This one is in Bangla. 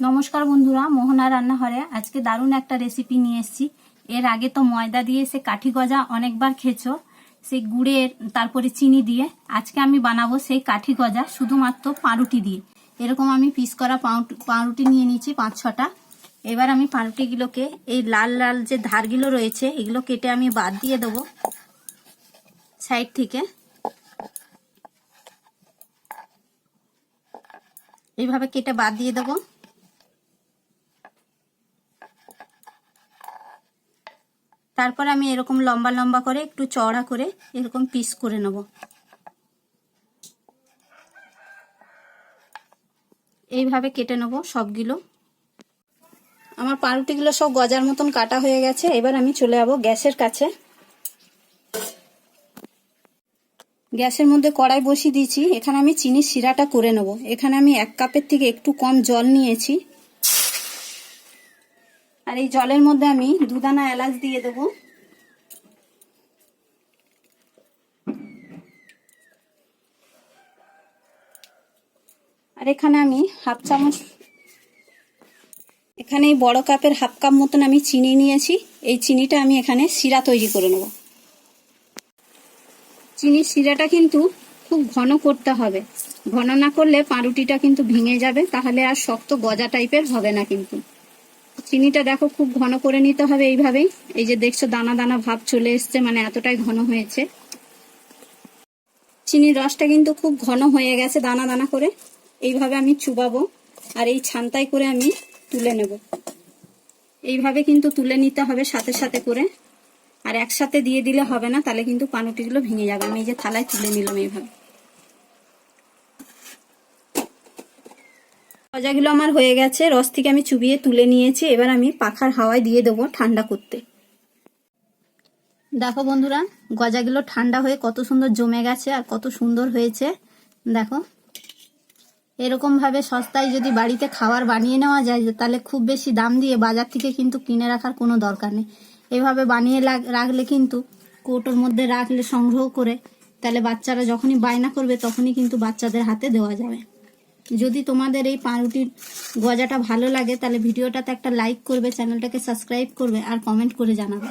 নমস্কার বন্ধুরা, মোহনা রান্নাঘরে আজকে দারুণ একটা রেসিপি নিয়ে এসেছি। এর আগে তো ময়দা দিয়ে সে কাঠি গজা অনেকবার খেয়েছো, সেই গুড়ের, তারপরে চিনি দিয়ে। আজকে আমি বানাবো সেই কাঠি গজা শুধুমাত্র পাউরুটি দিয়ে। এরকম আমি পিস করা পাউরুটি নিয়ে নিয়েছি পাঁচ ছটা। এবার আমি পাউরুটিগুলোকে, এই লাল লাল যে ধারগুলো রয়েছে, এগুলো কেটে আমি বাদ দিয়ে দেবো সাইড থেকে। এইভাবে কেটে বাদ দিয়ে দেবো। তারপর আমি এরকম লম্বা লম্বা করে একটু চওড়া করে এরকম পিস করে নেব। এইভাবে কেটে নেব সবগুলো। আমার পাউরুটিগুলো সব গজার মতন কাটা হয়ে গেছে। এবার আমি চলে যাব গ্যাসের কাছে। গ্যাসের মধ্যে কড়াই বসিয়ে দিয়েছি। এখানে আমি চিনির শিরাটা করে নেব। এখানে আমি এক কাপের থেকে একটু কম জল নিয়েছি। আর এই জলের মধ্যে আমি দুদানা এলাচ দিয়ে দেবো। আর এখানে আমি হাফ চামচ এখানে এই বড় কাপের হাফ কাপ মতন আমি চিনি নিয়েছি। এই চিনিটা আমি এখানে শিরা তৈরি করে নেব। চিনির শিরাটা কিন্তু খুব ঘন করতে হবে। ঘন না করলে পাউরুটিটা কিন্তু ভেঙে যাবে। তাহলে আর শক্ত গজা টাইপের হবে না কিন্তু। চিনিটা দেখো খুব ঘন করে নিতে হবে এইভাবেই। এই যে দেখছ দানা দানা ভাব চলে এসছে মানে এতটাই ঘন হয়েছে। চিনির রসটা কিন্তু খুব ঘন হয়ে গেছে দানা দানা করে। এইভাবে আমি চুবাবো আর এই ছান্তায় করে আমি তুলে নেব। এইভাবে কিন্তু তুলে নিতে হবে সাথে সাথে করে। আর একসাথে দিয়ে দিলে হবে না, তাহলে কিন্তু পানুটিগুলো ভেঙে যাবে। আমি এই যে থালায় তুলে নিলাম এইভাবে। গজাগুলো আমার হয়ে গেছে। রস থেকে আমি চুবিয়ে তুলে নিয়েছি। এবার আমি পাখার হাওয়ায় দিয়ে দেবো ঠান্ডা করতে। দেখো বন্ধুরা, গজাগুলো ঠান্ডা হয়ে কত সুন্দর জমে গেছে আর কত সুন্দর হয়েছে। দেখো এরকম ভাবে সস্তায় যদি বাড়িতে খাবার বানিয়ে নেওয়া যায়, তাহলে খুব বেশি দাম দিয়ে বাজার থেকে কিন্তু কিনে রাখার কোনো দরকার নেই। এভাবে বানিয়ে রাখলে কিন্তু, কৌটোর মধ্যে রাখলে, সংগ্রহ করে, তাহলে বাচ্চারা যখনই বায়না করবে, তখনই কিন্তু বাচ্চাদের হাতে দেওয়া যাবে। যদি তোমাদের এই পাউরুটির গজাটা ভালো লাগে, তাহলে ভিডিওটাতে একটা লাইক করবে চ্যানেলটাকে সাবস্ক্রাইব করবে আর কমেন্ট করে জানাবে।